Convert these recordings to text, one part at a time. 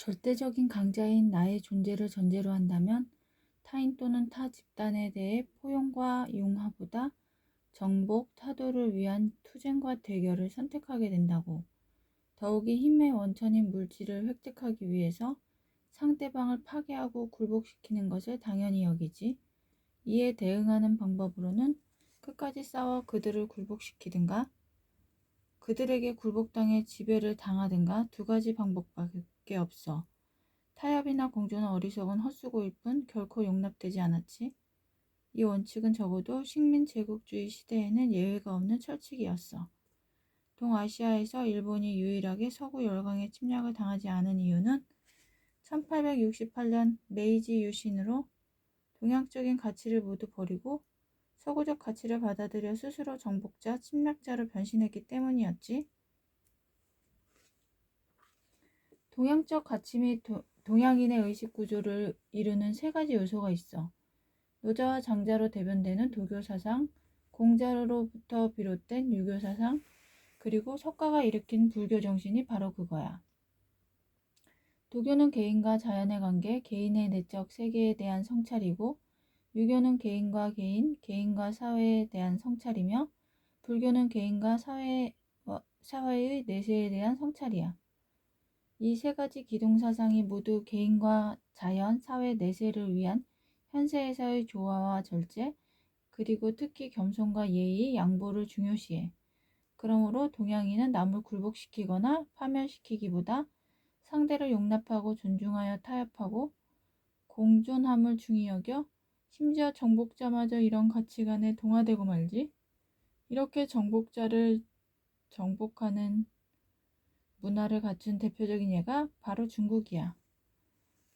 절대적인 강자인 나의 존재를 전제로 한다면 타인 또는 타 집단에 대해 포용과 융화보다 정복, 타도를 위한 투쟁과 대결을 선택하게 된다고. 더욱이 힘의 원천인 물질을 획득하기 위해서 상대방을 파괴하고 굴복시키는 것을 당연히 여기지. 이에 대응하는 방법으로는 끝까지 싸워 그들을 굴복시키든가 그들에게 굴복당해 지배를 당하든가 두 가지 방법밖에 없어. 타협이나 공존은 어리석은 헛수고일 뿐 결코 용납되지 않았지. 이 원칙은 적어도 식민 제국주의 시대에는 예외가 없는 철칙이었어. 동아시아에서 일본이 유일하게 서구 열강의 침략을 당하지 않은 이유는 1868년 메이지 유신으로 동양적인 가치를 모두 버리고 서구적 가치를 받아들여 스스로 정복자, 침략자로 변신했기 때문이었지. 동양적 가치 및 도, 동양인의 의식 구조를 이루는 세 가지 요소가 있어. 노자와 장자로 대변되는 도교 사상, 공자로부터 비롯된 유교 사상, 그리고 석가가 일으킨 불교 정신이 바로 그거야. 도교는 개인과 자연의 관계, 개인의 내적 세계에 대한 성찰이고, 유교는 개인과 개인, 개인과 사회에 대한 성찰이며, 불교는 개인과 사회, 사회의 내세에 대한 성찰이야. 이 세 가지 기동 사상이 모두 개인과 자연, 사회 내세를 위한 현세에서의 조화와 절제, 그리고 특히 겸손과 예의, 양보를 중요시해. 그러므로 동양인은 남을 굴복시키거나 파멸시키기보다 상대를 용납하고 존중하여 타협하고 공존함을 중히 여겨 심지어 정복자마저 이런 가치관에 동화되고 말지. 이렇게 정복자를 정복하는 문화를 갖춘 대표적인 예가 바로 중국이야.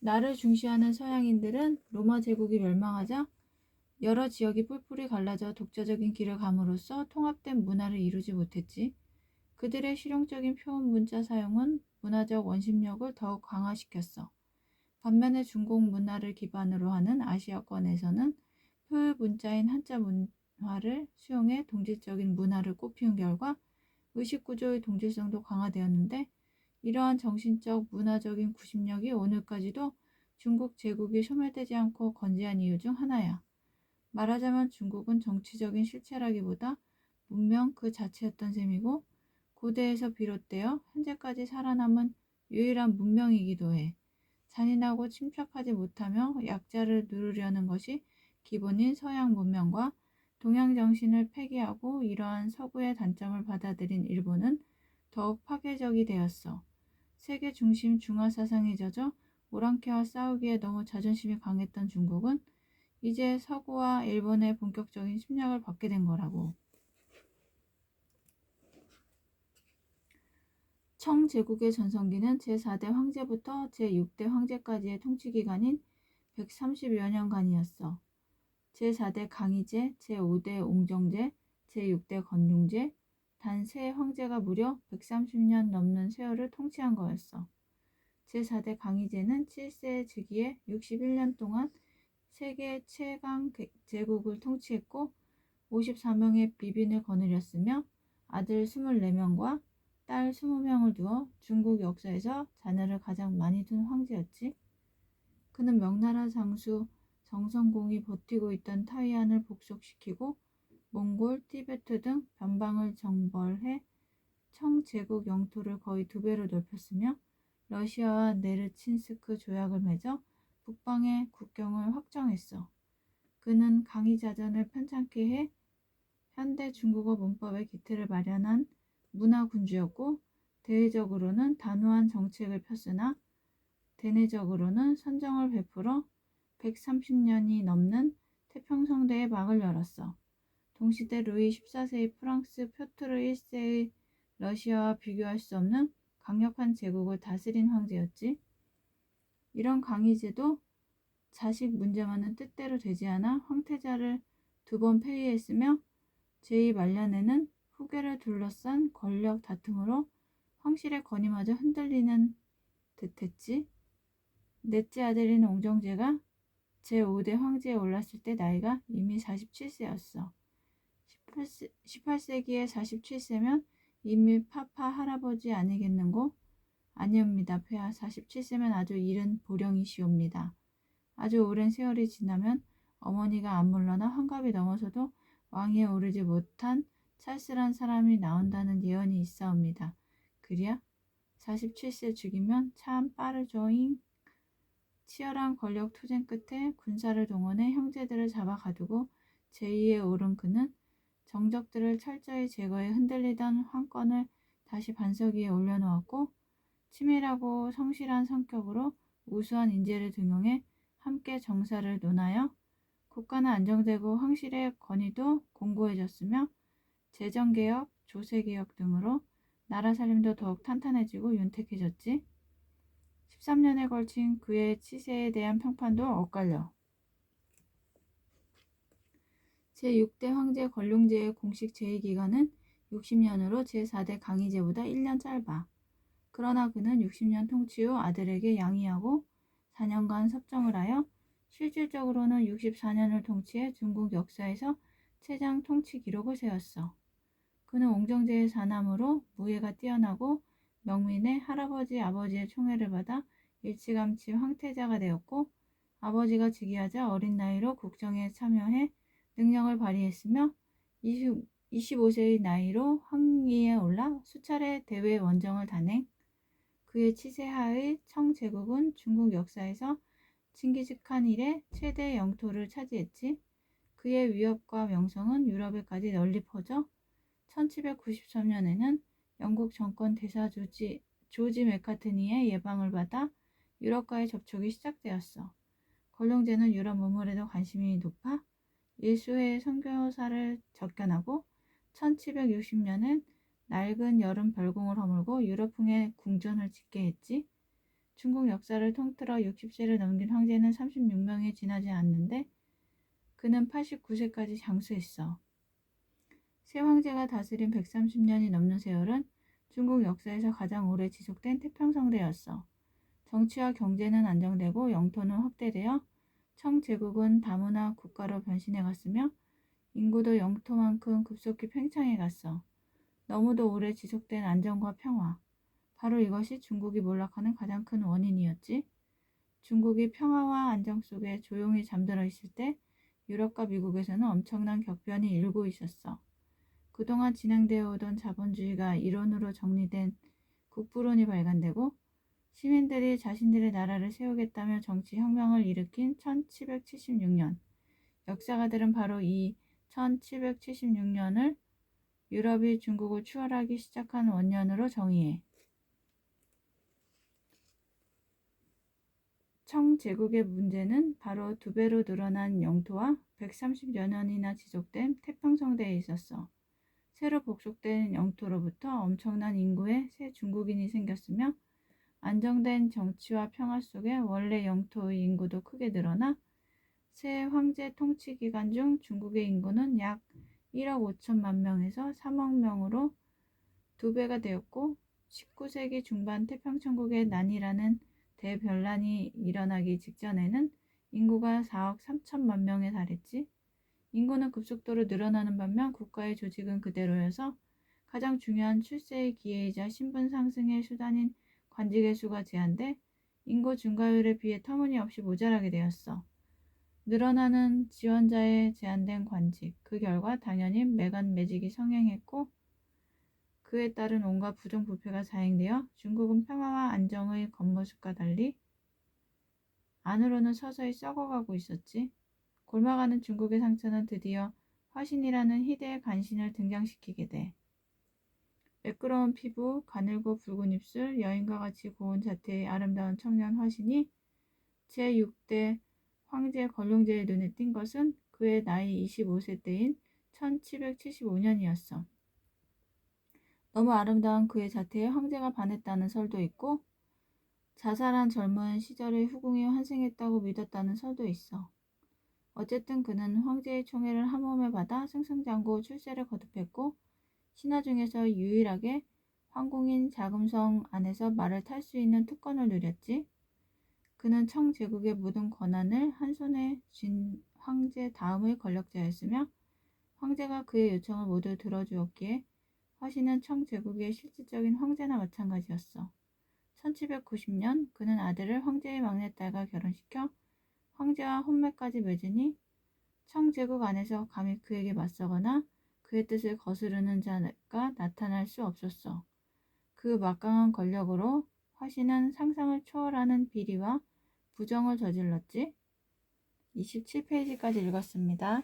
나를 중시하는 서양인들은 로마 제국이 멸망하자 여러 지역이 뿔뿔이 갈라져 독자적인 길을 감으로써 통합된 문화를 이루지 못했지. 그들의 실용적인 표현 문자 사용은 문화적 원심력을 더욱 강화시켰어. 반면에 중국 문화를 기반으로 하는 아시아권에서는 표현 문자인 한자 문화를 수용해 동질적인 문화를 꽃피운 결과 의식구조의 동질성도 강화되었는데 이러한 정신적 문화적인 구심력이 오늘까지도 중국 제국이 소멸되지 않고 건재한 이유 중 하나야. 말하자면 중국은 정치적인 실체라기보다 문명 그 자체였던 셈이고 고대에서 비롯되어 현재까지 살아남은 유일한 문명이기도 해. 잔인하고 침착하지 못하며 약자를 누르려는 것이 기본인 서양 문명과 동양 정신을 폐기하고 이러한 서구의 단점을 받아들인 일본은 더욱 파괴적이 되었어. 세계 중심 중화 사상에 젖어 오랑캐와 싸우기에 너무 자존심이 강했던 중국은 이제 서구와 일본의 본격적인 침략을 받게 된 거라고. 청 제국의 전성기는 제4대 황제부터 제6대 황제까지의 통치 기간인 130여 년간이었어. 제4대 강희제, 제5대 옹정제, 제6대 건중제, 단 세 황제가 무려 130년 넘는 세월을 통치한 거였어. 제4대 강희제는 7세 즉위에 61년 동안 세계 최강 제국을 통치했고 54명의 비빈을 거느렸으며 아들 24명과 딸 20명을 두어 중국 역사에서 자녀를 가장 많이 둔 황제였지. 그는 명나라 장수 정성공이 버티고 있던 타이안을 복속시키고 몽골, 티베트 등 변방을 정벌해 청제국 영토를 거의 두 배로 넓혔으며 러시아와 네르친스크 조약을 맺어 북방의 국경을 확정했어. 그는 강의자전을 편찮게 해 현대 중국어 문법의 기틀을 마련한 문화군주였고 대외적으로는 단호한 정책을 폈으나 대내적으로는 선정을 베풀어 130년이 넘는 태평성대에 막을 열었어. 동시대 루이 14세의 프랑스 표트르 1세의 러시아와 비교할 수 없는 강력한 제국을 다스린 황제였지. 이런 강의제도 자식 문제만은 뜻대로 되지 않아 황태자를 두 번 폐위했으며 제2 말년에는 후계를 둘러싼 권력 다툼으로 황실의 권위마저 흔들리는 듯했지. 넷째 아들인 옹정제가 제5대 황제에 올랐을 때 나이가 이미 47세였어. 18세, 기에 47세면 이미 파파 할아버지 아니겠는고? 아니옵니다, 폐하. 47세면 아주 이른 보령이시옵니다. 아주 오랜 세월이 지나면 어머니가 안 물러나 환갑이 넘어서도 왕위에 오르지 못한 쌀쌀한 사람이 나온다는 예언이 있사옵니다. 그랴? 47세 죽이면 참 빠르죠잉. 치열한 권력 투쟁 끝에 군사를 동원해 형제들을 잡아 가두고 제2에 오른 그는 정적들을 철저히 제거해 흔들리던 황권을 다시 반석 위에 올려놓았고 치밀하고 성실한 성격으로 우수한 인재를 등용해 함께 정사를 논하여 국가는 안정되고 황실의 권위도 공고해졌으며 재정개혁, 조세개혁 등으로 나라 살림도 더욱 탄탄해지고 윤택해졌지. 13년에 걸친 그의 치세에 대한 평판도 엇갈려. 제6대 황제 권룡제의 공식 제위 기간은 60년으로 제4대 강희제보다 1년 짧아. 그러나 그는 60년 통치 후 아들에게 양위하고 4년간 섭정을 하여 실질적으로는 64년을 통치해 중국 역사에서 최장 통치 기록을 세웠어. 그는 옹정제의 사남으로 무예가 뛰어나고 명민의 할아버지 아버지의 총애를 받아 일찌감치 황태자가 되었고 아버지가 즉위하자 어린 나이로 국정에 참여해 능력을 발휘했으며 20, 25세의 나이로 황위에 올라 수차례 대외 원정을 단행. 그의 치세하의 청제국은 중국 역사에서 칭기즈칸 이래 최대 영토를 차지했지. 그의 위협과 명성은 유럽에까지 널리 퍼져 1793년에는 영국 정권 대사 조지, 조지 메카트니의 예방을 받아 유럽과의 접촉이 시작되었어. 권룡제는 유럽 문물에도 관심이 높아 예수의 선교사를 접견하고 1760년엔 낡은 여름 별궁을 허물고 유럽풍의 궁전을 짓게 했지. 중국 역사를 통틀어 60세를 넘긴 황제는 36명이 지나지 않는데 그는 89세까지 장수했어. 새 황제가 다스린 130년이 넘는 세월은 중국 역사에서 가장 오래 지속된 태평성대였어. 정치와 경제는 안정되고 영토는 확대되어 청제국은 다문화 국가로 변신해 갔으며 인구도 영토만큼 급속히 팽창해 갔어. 너무도 오래 지속된 안정과 평화. 바로 이것이 중국이 몰락하는 가장 큰 원인이었지. 중국이 평화와 안정 속에 조용히 잠들어 있을 때 유럽과 미국에서는 엄청난 격변이 일고 있었어. 그동안 진행되어 오던 자본주의가 이론으로 정리된 국부론이 발간되고 시민들이 자신들의 나라를 세우겠다며 정치 혁명을 일으킨 1776년. 역사가들은 바로 이 1776년을 유럽이 중국을 추월하기 시작한 원년으로 정의해. 청제국의 문제는 바로 두 배로 늘어난 영토와 130여 년이나 지속된 태평성대에 있었어. 새로 복속된 영토로부터 엄청난 인구의 새 중국인이 생겼으며 안정된 정치와 평화 속에 원래 영토의 인구도 크게 늘어나 새 황제 통치 기간 중 중국의 인구는 약 1억 5천만 명에서 3억 명으로 두 배가 되었고 19세기 중반 태평천국의 난이라는 대변란이 일어나기 직전에는 인구가 4억 3천만 명에 달했지. 인구는 급속도로 늘어나는 반면 국가의 조직은 그대로여서 가장 중요한 출세의 기회이자 신분 상승의 수단인 관직의 수가 제한돼 인구 증가율에 비해 터무니없이 모자라게 되었어. 늘어나는 지원자의 제한된 관직, 그 결과 당연히 매간 매직이 성행했고 그에 따른 온갖 부정부패가 자행되어 중국은 평화와 안정의 겉모습과 달리 안으로는 서서히 썩어가고 있었지. 골마가는 중국의 상처는 드디어 화신이라는 희대의 간신을 등장시키게 돼. 매끄러운 피부, 가늘고 붉은 입술, 여인과 같이 고운 자태의 아름다운 청년 화신이 제6대 황제 권룡제의 눈에 띈 것은 그의 나이 25세 때인 1775년이었어. 너무 아름다운 그의 자태에 황제가 반했다는 설도 있고 자살한 젊은 시절의 후궁이 환생했다고 믿었다는 설도 있어. 어쨌든 그는 황제의 총애를 한 몸에 받아 승승장구 출세를 거듭했고 신하 중에서 유일하게 황궁인 자금성 안에서 말을 탈 수 있는 특권을 누렸지. 그는 청제국의 모든 권한을 한 손에 쥔 황제 다음의 권력자였으며 황제가 그의 요청을 모두 들어주었기에 화신은 청제국의 실질적인 황제나 마찬가지였어. 1790년 그는 아들을 황제의 막내딸과 결혼시켜 황제와 혼매까지 맺으니 청제국 안에서 감히 그에게 맞서거나 그의 뜻을 거스르는 자가 나타날 수 없었어. 그 막강한 권력으로 화신은 상상을 초월하는 비리와 부정을 저질렀지. 27페이지까지 읽었습니다.